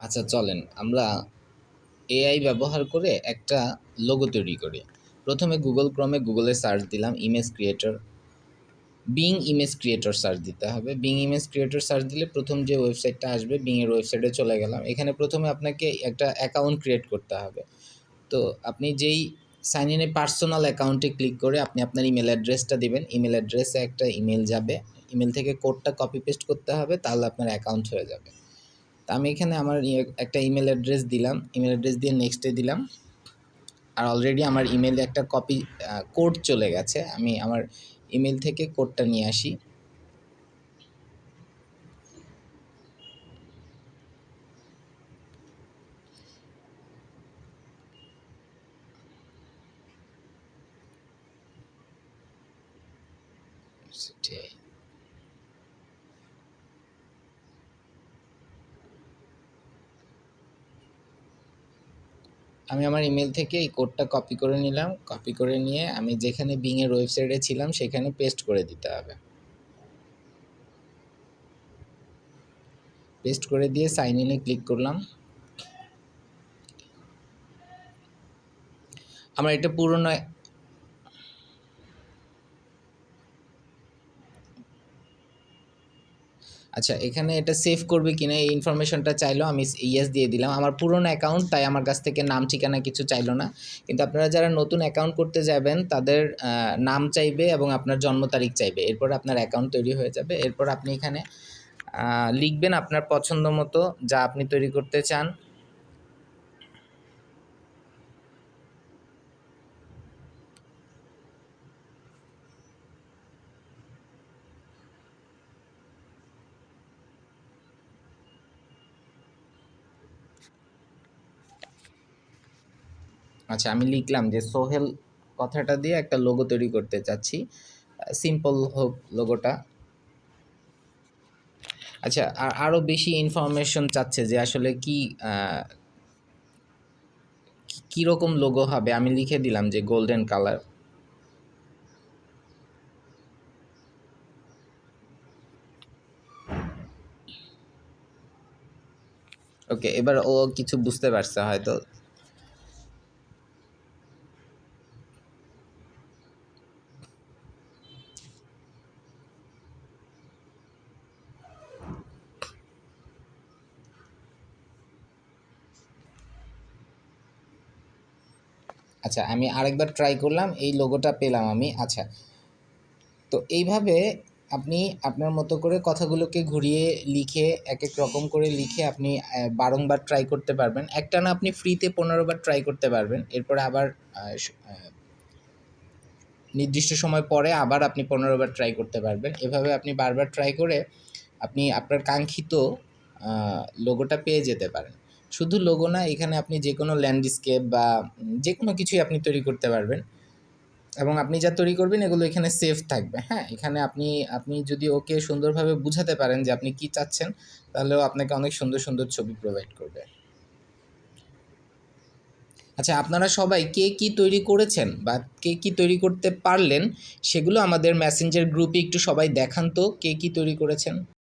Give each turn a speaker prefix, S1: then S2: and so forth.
S1: আচ্ছা চলেন। আমরা এআই ব্যবহার করে একটা লোগো তৈরি করি। প্রথমে গুগল ক্রমে গুগলে সার্চ দিলাম image creator Bing image creator search দিতে হবে। বিং ইমেজ ক্রিয়েটর সার্চ দিলে প্রথম যে ওয়েবসাইটটা আসবে বিংয়ের ওয়েবসাইটে চলে গেলাম। এখানে প্রথমে আপনাকে একটা অ্যাকাউন্ট ক্রিয়েট করতে হবে। তো আপনি যেই সাইন ইনে পার্সোনাল অ্যাকাউন্টে ক্লিক করে আপনি আপনার ইমেল অ্যাড্রেসটা দেবেন। ইমেল অ্যাড্রেসে একটা ইমেল যাবে। ইমেল থেকে কোডটা কপি পেস্ট করতে হবে, তাহলে আপনার অ্যাকাউন্ট হয়ে যাবে। তা আমি এখানে আমার ইয়ে- একটা ইমেল অ্যাড্রেস দিলাম। ইমেল অ্যাড্রেস দিয়ে নেক্সটে দিলাম। আর অলরেডি আমার ইমেলে একটা কপি কোড চলে গেছে। আমি আমার ইমেল থেকে কোডটা নিয়ে আসি। সেটাই আমি আমার ইমেল থেকে এই কোডটা কপি করে নিলাম। কপি করে নিয়ে আমি যেখানে বিংয়ের ওয়েবসাইটে ছিলাম, সেখানে পেস্ট করে দিতে হবে। পেস্ট করে দিয়ে সাইন ইনে ক্লিক করলাম। আমার এটা পুরনো আচ্ছা এখানে এটা সেভ করবে কি না এই ইনফরমেশনটা চাইলো, আমি ইয়েস দিয়ে দিলাম। আমার পুরনো অ্যাকাউন্ট তাই আমার কাছ থেকে নাম, ঠিকানা কিছু চাইলো না। কিন্তু আপনারা যারা নতুন অ্যাকাউন্ট করতে যাবেন, তাদের নাম চাইবে এবং আপনার জন্ম তারিখ চাইবে। এরপর আপনার অ্যাকাউন্ট তৈরি হয়ে যাবে। এরপর আপনি এখানে লিখবেন আপনার পছন্দ মতো যা আপনি তৈরি করতে চান। আচ্ছা আমি লিখলাম যে সোহেল কথাটা দিয়ে একটা লোগো তৈরি করতে চাচ্ছি। সিম্পল হোক লোগোটা আচ্ছা আর আরও বেশি ইনফরমেশন চাচ্ছে যে আসলে কি কীরকম লোগো হবে? আমি লিখে দিলাম যে গোল্ডেন কালার ওকে এবার ও কিছু বুঝতে পারছে হয়তো। আচ্ছা আমি আরেকবার ট্রাই করলাম, এই লোগোটা পেলাম আমি আচ্ছা। তো এইভাবে আপনি আপনার মতো করে কথাগুলোকে ঘুরিয়ে লিখে এক এক রকম করে লিখে আপনি বারংবার ট্রাই করতে পারবেন। একটা না আপনি ফ্রিতে পনেরো বার ট্রাই করতে পারবেন, এরপরে আবার নির্দিষ্ট সময় পরে আবার আপনি পনেরো বার ট্রাই করতে পারবেন। এভাবে আপনি বারবার ট্রাই করে আপনি আপনার কাঙ্ক্ষিত লোগোটা পেয়ে যেতে পারেন। শুধু লোগো না, এখানে আপনি যে কোনো ল্যান্ডস্কেপ বা যে কোনো কিছুই আপনি তৈরি করতে পারবেন। এবং আপনি যা তৈরি করবেন, এগুলো এখানে সেফ থাকবে। হ্যাঁ এখানে আপনি আপনি যদি ওকে সুন্দরভাবে বুঝাতে পারেন যে আপনি কি চাচ্ছেন, তাহলেও আপনাকে অনেক সুন্দর সুন্দর ছবি প্রোভাইড করবে। আচ্ছা আপনারা সবাই কে কি তৈরি করেছেন বা কে কি তৈরি করতে পারলেন, সেগুলো আমাদের মেসেঞ্জার গ্রুপে একটু সবাই দেখান তো, কে কি তৈরি করেছেন।